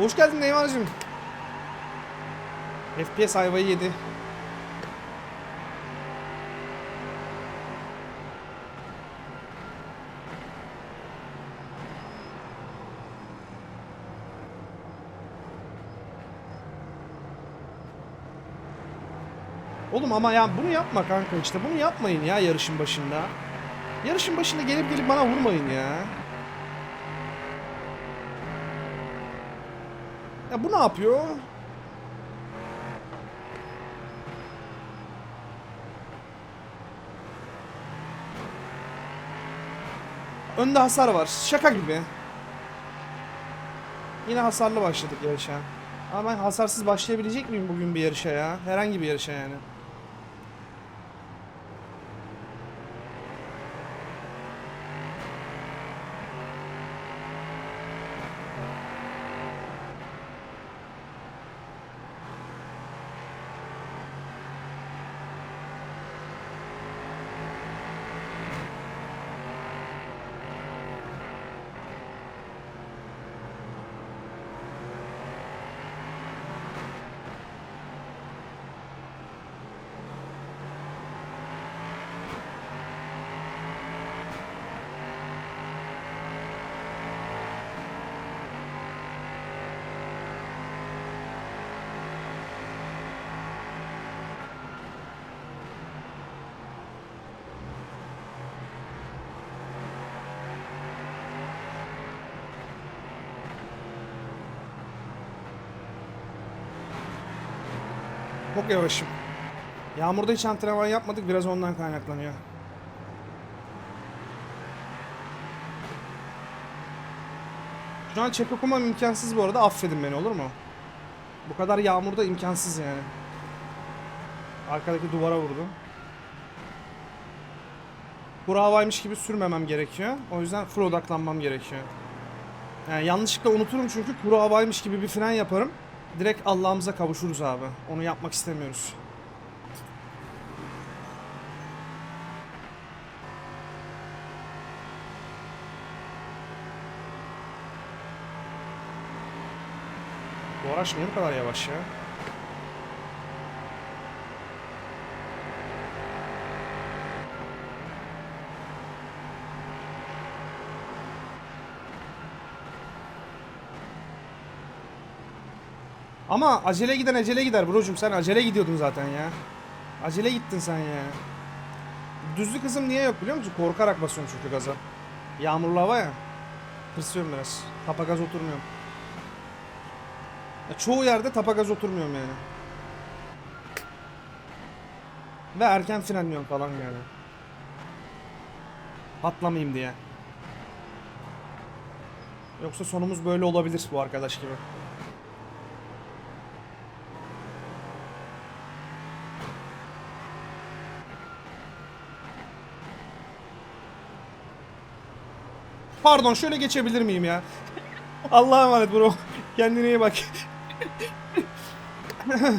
Hoş geldin Neymar'cığım. FPS ayvayı yedi. Oğlum ama ya bunu yapma kanka işte bunu yapmayın ya yarışın başında. Yarışın başında gelip gelip bana vurmayın ya. Ya bu ne yapıyor? Önde hasar var. Şaka gibi. Yine hasarlı başladık yarışa. Ama ben hasarsız başlayabilecek miyim bugün bir yarışa ya? Herhangi bir yarışa yani. Çok yavaşım. Yağmurda hiç antrenman yapmadık biraz ondan kaynaklanıyor. Şu an çek okumam imkansız bu arada affedin beni olur mu? Bu kadar yağmurda imkansız yani. Arkadaki duvara vurdum. Kuru havaymış gibi sürmemem gerekiyor. O yüzden full odaklanmam gerekiyor. Yani yanlışlıkla unuturum çünkü kuru havaymış gibi bir fren yaparım. Direkt Allah'ımıza kavuşuruz abi. Onu yapmak istemiyoruz. Bu araç niye bu kadar yavaş ya? Ama acele giden acele gider brocum sen acele gidiyordun zaten ya. Acele gittin sen ya. Düzlük hızım niye yok biliyor musun? Korkarak basıyorum çünkü gaza. Yağmurlu hava ya. Tırsıyorum biraz. Tapa gaz oturmuyorum. Ya çoğu yerde tapa gaz oturmuyorum yani. Ve erken frenliyorum falan yani. Patlamayayım diye. Yoksa sonumuz böyle olabilir bu arkadaş gibi. Pardon şöyle geçebilir miyim ya? Allah'a emanet bro. Kendine iyi bak.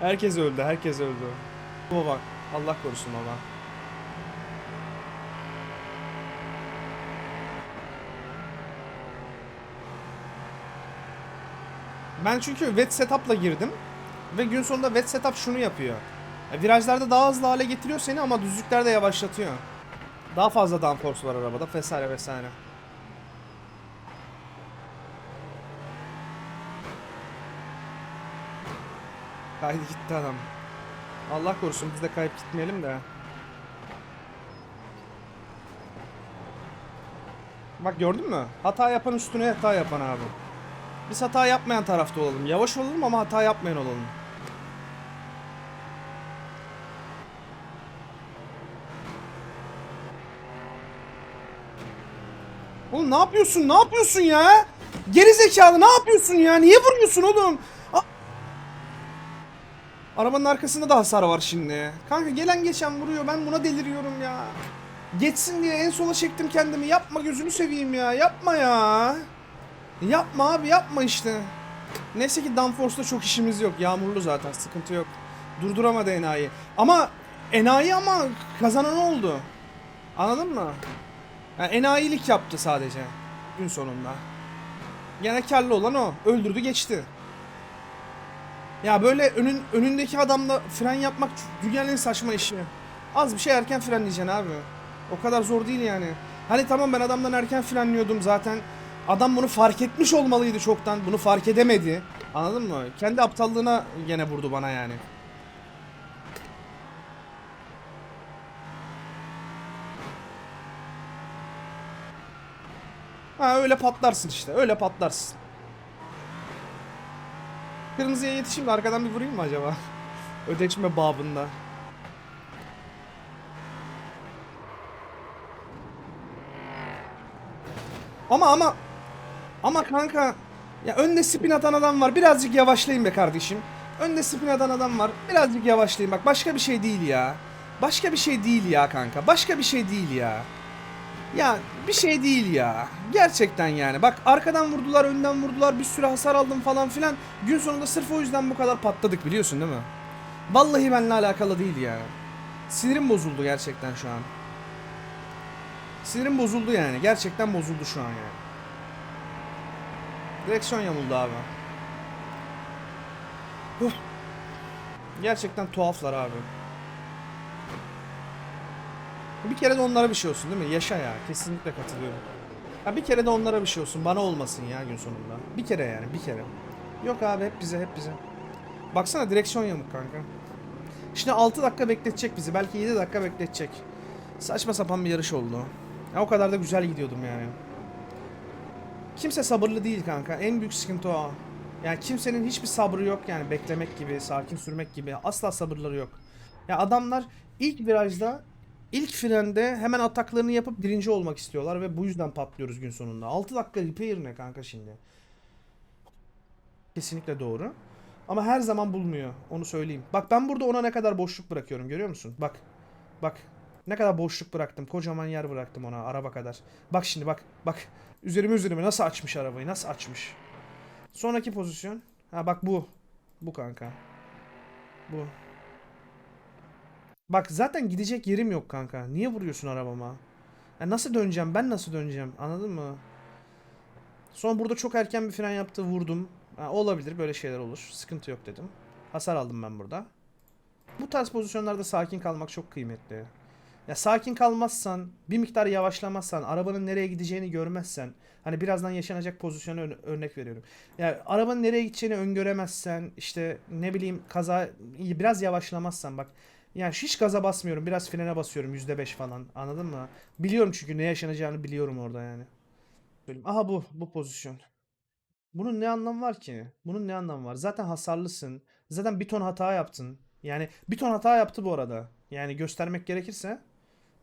herkes öldü, herkes öldü. Baba Allah korusun baba. Ben çünkü wet setup'la girdim. Ve gün sonunda wet setup şunu yapıyor. E, Virajlarda daha hızlı hale getiriyor seni ama düzlüklerde yavaşlatıyor. Daha fazla downforce var arabada vesaire vesaire. Kaydı gitti adam. Allah korusun biz de kayıp gitmeyelim de. Bak gördün mü? Hata yapan üstüne hata yapan abi. Biz hata yapmayan tarafta olalım. Yavaş olalım ama hata yapmayan olalım. Oğlum ne yapıyorsun? Ne yapıyorsun ya? Geri zekalı ne yapıyorsun ya? Niye vuruyorsun oğlum? Arabanın arkasında da hasar var şimdi. Kanka gelen geçen vuruyor. Ben buna deliriyorum ya. Geçsin diye en sola çektim kendimi. Yapma gözünü seveyim ya. Yapma ya. Yapma abi yapma işte. Neyse ki Downforce'da çok işimiz yok. Yağmurlu zaten sıkıntı yok. Durduramadı enayi. Ama enayi ama kazanan oldu. Anladın mı? Yani enayilik yaptı sadece gün sonunda. Gene karlı olan o. Öldürdü geçti. Ya böyle önün önündeki adamla fren yapmak dünyanın saçma işi. Az bir şey erken frenleyeceksin abi. O kadar zor değil yani. Hani tamam ben adamdan erken frenliyordum zaten. Adam bunu fark etmiş olmalıydı çoktan. Bunu fark edemedi. Anladın mı? Kendi aptallığına gene vurdu bana yani. Ha öyle patlarsın işte. Öyle patlarsın. Kırmızıya yetişeyim de arkadan bir vurayım mı acaba? Ödeşme babında. Ama ama ama kanka ya önde spin atan adam var. Birazcık yavaşlayın be kardeşim. Önde spin atan adam var. Birazcık yavaşlayın bak. Başka bir şey değil ya. Başka bir şey değil ya kanka. Başka bir şey değil ya. Ya bir şey değil ya. Gerçekten yani. Bak arkadan vurdular, önden vurdular. Bir sürü hasar aldım falan filan. Gün sonunda sırf o yüzden bu kadar patladık biliyorsun değil mi? Vallahi benimle alakalı değil ya. Sinirim bozuldu gerçekten şu an. Sinirim bozuldu yani. Gerçekten bozuldu şu an yani. Direksiyon yamuldu abi. Uf. Gerçekten tuhaflar abi. Bir kere de onlara bir şey olsun değil mi? Yaşa ya. Kesinlikle katılıyorum. Ya bir kere de onlara bir şey olsun. Bana olmasın ya gün sonunda. Bir kere yani bir kere. Yok abi hep bize hep bize. Baksana direksiyon yamuk kanka. Şimdi 6 dakika bekletecek bizi. Belki 7 dakika bekletecek. Saçma sapan bir yarış oldu. Ya o kadar da güzel gidiyordum yani. Kimse sabırlı değil kanka. En büyük sıkıntı o. Yani kimsenin hiçbir sabrı yok yani beklemek gibi, sakin sürmek gibi. Asla sabırları yok. Ya adamlar ilk virajda, ilk frende hemen ataklarını yapıp birinci olmak istiyorlar ve bu yüzden patlıyoruz gün sonunda. 6 dakika repair ne kanka şimdi? Kesinlikle doğru. Ama her zaman bulmuyor. Onu söyleyeyim. Bak ben burada ona ne kadar boşluk bırakıyorum görüyor musun? Bak. Bak. Ne kadar boşluk bıraktım. Kocaman yer bıraktım ona araba kadar. Bak şimdi bak. Bak. Üzerime üzerime nasıl açmış arabayı. Nasıl açmış. Sonraki pozisyon. Ha bak bu. Bu kanka. Bu. Bak zaten gidecek yerim yok kanka. Niye vuruyorsun arabama? Ya nasıl döneceğim? Ben nasıl döneceğim? Anladın mı? Sonra burada çok erken bir fren yaptı. Vurdum. Ha, olabilir. Böyle şeyler olur. Sıkıntı yok dedim. Hasar aldım ben burada. Bu tarz pozisyonlarda sakin kalmak çok kıymetli. Ya sakin kalmazsan, bir miktar yavaşlamazsan, arabanın nereye gideceğini görmezsen, hani birazdan yaşanacak pozisyonu ör- örnek veriyorum. Ya arabanın nereye gideceğini öngöremezsen, işte ne bileyim kaza biraz yavaşlamazsan bak. Yani hiç gaza basmıyorum, biraz frene basıyorum %5 falan. Anladın mı? Biliyorum çünkü ne yaşanacağını biliyorum orada yani. Aha bu, bu pozisyon. Bunun ne anlamı var ki? Bunun ne anlamı var? Zaten hasarlısın. Zaten bir ton hata yaptın. Yani bir ton hata yaptı bu arada. Yani göstermek gerekirse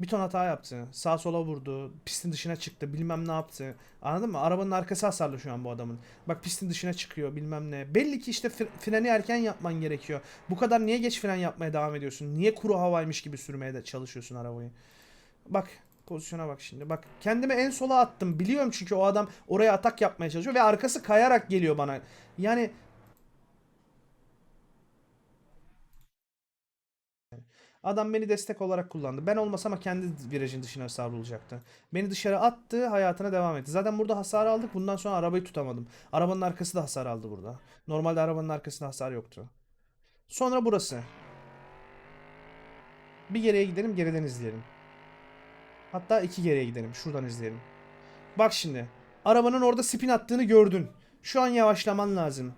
bir ton hata yaptı. Sağa sola vurdu. Pistin dışına çıktı. Bilmem ne yaptı. Anladın mı? Arabanın arkası hasarlı şu an bu adamın. Bak pistin dışına çıkıyor bilmem ne. Belli ki işte fre- freni erken yapman gerekiyor. Bu kadar niye geç fren yapmaya devam ediyorsun? Niye kuru havaymış gibi sürmeye de çalışıyorsun arabayı? Bak pozisyona bak şimdi. Bak kendimi en sola attım. Biliyorum çünkü o adam oraya atak yapmaya çalışıyor ve arkası kayarak geliyor bana. Yani Adam beni destek olarak kullandı. Ben olmasam ama kendi virajın dışına savrulacaktı. Beni dışarı attı, hayatına devam etti. Zaten burada hasar aldık. Bundan sonra arabayı tutamadım. Arabanın arkası da hasar aldı burada. Normalde arabanın arkasında hasar yoktu. Sonra burası. Bir geriye gidelim, geriden izleyelim. Hatta iki geriye gidelim. Şuradan izleyelim. Bak şimdi. Arabanın orada spin attığını gördün. Şu an yavaşlaman lazım.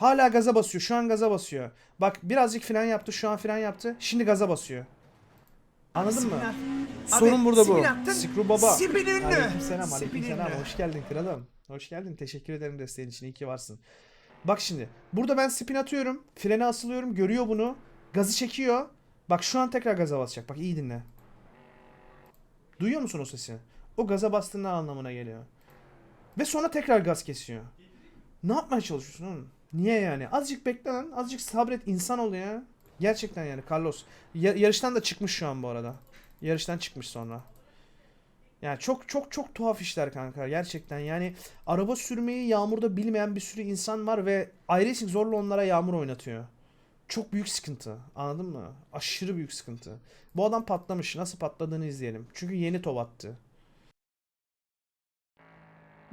Hala gaza basıyor. Şu an gaza basıyor. Bak birazcık fren yaptı. Şu an fren yaptı. Şimdi gaza basıyor. Anladın mı? Sorun Abi, burada bu. Skru baba. Spin ünlü. Aleykümselam, aleykümselam. Hoş geldin kralım. Hoş geldin. Teşekkür ederim desteğin için. İyi ki varsın. Bak şimdi. Burada ben spin atıyorum. Frene asılıyorum. Görüyor bunu. Gazı çekiyor. Bak şu an tekrar gaza basacak. Bak iyi dinle. Duyuyor musun o sesi? O gaza bastığında anlamına geliyor. Ve sonra tekrar gaz kesiyor. Ne yapmaya çalışıyorsun oğlum? Niye yani? Azıcık bekle lan. Azıcık sabret. insan ol ya. Gerçekten yani Carlos. Ya- yarıştan da çıkmış şu an bu arada. Yarıştan çıkmış sonra. Yani çok çok çok tuhaf işler kanka gerçekten yani araba sürmeyi yağmurda bilmeyen bir sürü insan var ve iRacing zorla onlara yağmur oynatıyor. çok büyük sıkıntı. Anladın mı? Aşırı büyük sıkıntı. Bu adam patlamış. Nasıl patladığını izleyelim. Çünkü yeni top attı.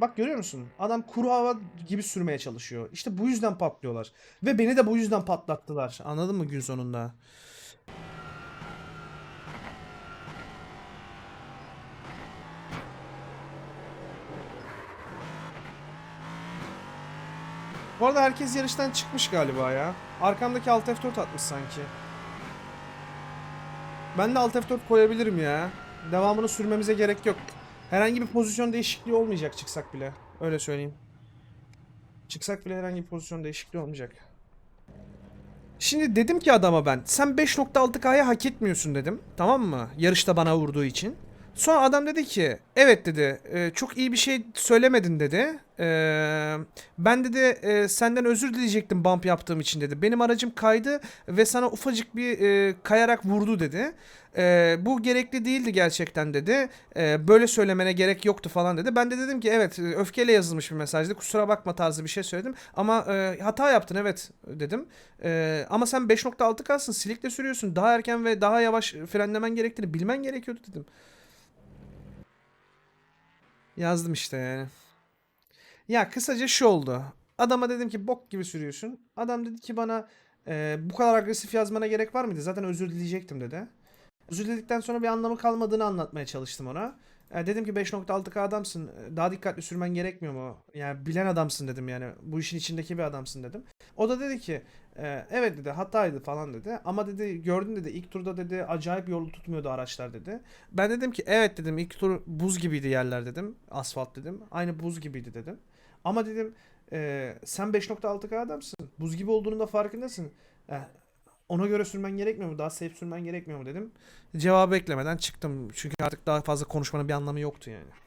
Bak görüyor musun? Adam kuru hava gibi sürmeye çalışıyor. İşte bu yüzden patlıyorlar. Ve beni de bu yüzden patlattılar. Anladın mı gün sonunda? Bu arada herkes yarıştan çıkmış galiba ya. Arkamdaki Alt F4 atmış sanki. Ben de Alt F4 koyabilirim ya. Devamını sürmemize gerek yok. Herhangi bir pozisyon değişikliği olmayacak çıksak bile. Öyle söyleyeyim. Çıksak bile herhangi bir pozisyon değişikliği olmayacak. Şimdi dedim ki adama ben sen 5.6K'ya hak etmiyorsun dedim. Tamam mı? Yarışta bana vurduğu için. Sonra adam dedi ki evet dedi "e, çok iyi bir şey söylemedin dedi. E, ben dedi e, senden özür dileyecektim bump yaptığım için dedi. Benim aracım kaydı ve sana ufacık bir e, kayarak vurdu dedi. E, bu gerekli değildi gerçekten dedi. E, böyle söylemene gerek yoktu falan dedi. Ben de dedim ki evet e, öfkeyle yazılmış bir mesajdı. Kusura bakma tarzı bir şey söyledim. Ama e, hata yaptın evet dedim. E, ama sen 5.6 kalsın silikle sürüyorsun. Daha erken ve daha yavaş frenlemen gerektiğini bilmen gerekiyordu dedim. Yazdım işte yani. Ya kısaca şu oldu. Adama dedim ki bok gibi sürüyorsun. Adam dedi ki bana "E, bu kadar agresif yazmana gerek var mıydı? Zaten özür dileyecektim dedi. Özür diledikten sonra bir anlamı kalmadığını anlatmaya çalıştım ona. E, dedim ki 5.6K adamsın. Daha dikkatli sürmen gerekmiyor mu? Yani bilen adamsın dedim yani. Bu işin içindeki bir adamsın dedim. O da dedi ki e, evet dedi hataydı falan dedi. Ama dedi gördün dedi ilk turda dedi acayip yolu tutmuyordu araçlar dedi. Ben dedim ki evet dedim ilk tur buz gibiydi yerler dedim. Asfalt dedim. Aynı buz gibiydi dedim. Ama dedim e, sen 5.6K adamsın. Buz gibi olduğunun da farkındasın. E, ona göre sürmen gerekmiyor mu? Daha safe sürmen gerekmiyor mu dedim. Cevabı beklemeden çıktım. Çünkü artık daha fazla konuşmanın bir anlamı yoktu yani.